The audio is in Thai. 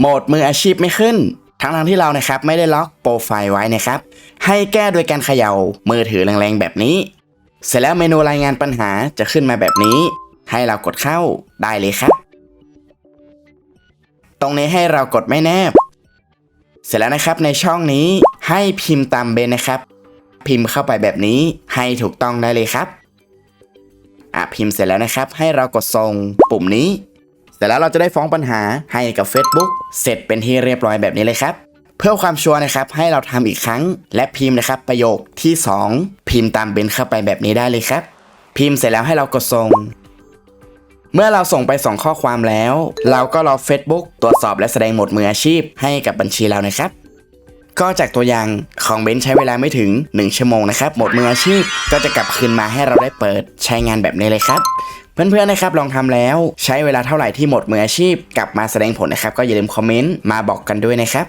โหมดมืออาชีพไม่ขึ้น ทั้งทที่เรานะครับไม่ได้ล็อกโปรไฟล์ไว้นะครับ ให้แก้โดยการเขย่ามือถือแรงๆแบบนี้ เสร็จแล้วเมนูรายงานปัญหาจะขึ้นมาแบบนี้ ให้เรากดเข้าได้เลยครับ ตรงนี้ให้เรากดไม่แนบ เสร็จแล้วนะครับในช่องนี้ให้พิมพ์ตามเบนนะครับ พิมพ์เข้าไปแบบนี้ให้ถูกต้องได้เลยครับอะพิมพ์เสร็จแล้วนะครับ ให้เรากดส่งปุ่มนี้ เสร็จแล้วเราจะได้ฟ้องปัญหาให้กับ Facebook เสร็จเป็นที่เรียบร้อยแบบนี้เลยครับเพื่อความชัวร์นะครับให้เราทำอีกครั้ง และพิมพ์นะครับประโยคที่ 2 พิมพ์ตามเบนเข้าไปแบบนี้ได้เลยครับ พิมพ์เสร็จแล้วให้เรากดส่ง เมื่อเราส่งไป 2 ข้อความแล้ว เราก็รอ Facebook ตรวจสอบและแสดงหมดมืออาชีพให้กับบัญชีเรานะครับ ก็จากตัวอย่างของเบนซ์ใช้เวลาไม่ถึง 1 ชั่วโมงนะครับ หมดมืออาชีพก็จะกลับคืนมาให้เราได้เปิดใช้งานแบบนี้เลยครับ เพื่อนๆนะครับลองทำแล้ว ใช้เวลาเท่าไหร่ที่หมดมืออาชีพกลับมาแสดงผลนะครับ ก็อย่าลืมคอมเมนต์มาบอกกันด้วยนะครับ